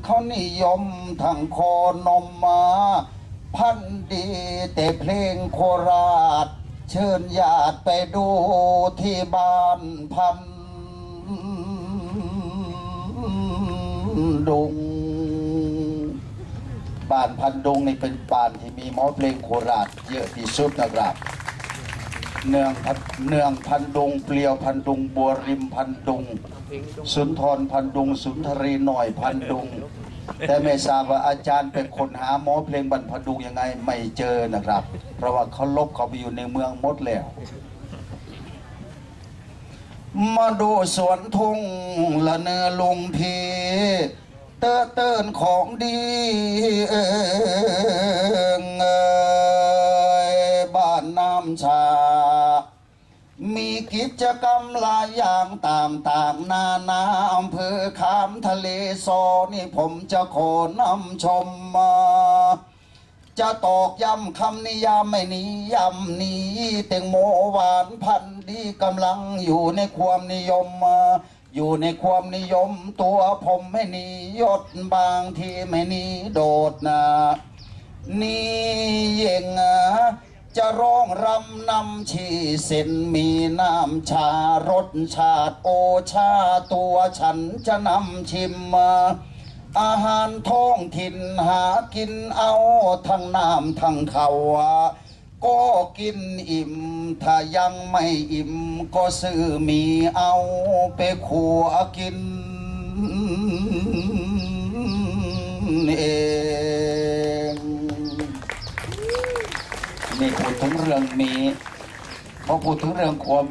เขานิยมทั้งโคนมมา พันดีแต่เพลงโคราช เชิญญาติไปดูที่บ้านพันดุงบ้านพันดุงนี่เป็นบ้านที่มีหมอเพลงโคราชเยอะที่สุดนะครับ เนืองพันเนืองพันดุงเปลียวพันดุงบัวริมพันดุง สุนทรพันดุง สุนทรีหน่อยพันดุง แต่ไม่ทราบว่าอาจารย์เป็นคนหาหมอเพลงบรรพดุงยังไงไม่เจอนะครับ เพราะว่าเขาลบเขาไปอยู่ในเมืองหมดแล้ว มาดูสวนทุ่งละเนอลุงพีเตอเตินของดีเองเอยบ้านน้ำชา มีกิจกรรมหลายอย่างต่างๆ นานาอำเภอขามทะเลซอนี่ผมจะขอนำชมมาจะตอกย้ำคำนิยามไม่นิยามนี้แตงโมหวานพันธุ์ดีกำลังอยู่ในความนิยมมาอยู่ในความนิยมตัวผมไม่หนียศบางทีไม่หนีโดดนะนี่ ร้องรำนำชีเส้นมีน้ำชารสชาติโอชาตัวฉันจะนำชิมมาอาหารท้องถิ่นหากินเอาทั้งน้ำทั้งเขาก็กินอิ่ม ถ้ายังไม่อิ่ม ก็ซื้อมีเอาไปขัวกิน นี่พูดถึงเรื่องมีพอพูดถึงเรื่องขัวมี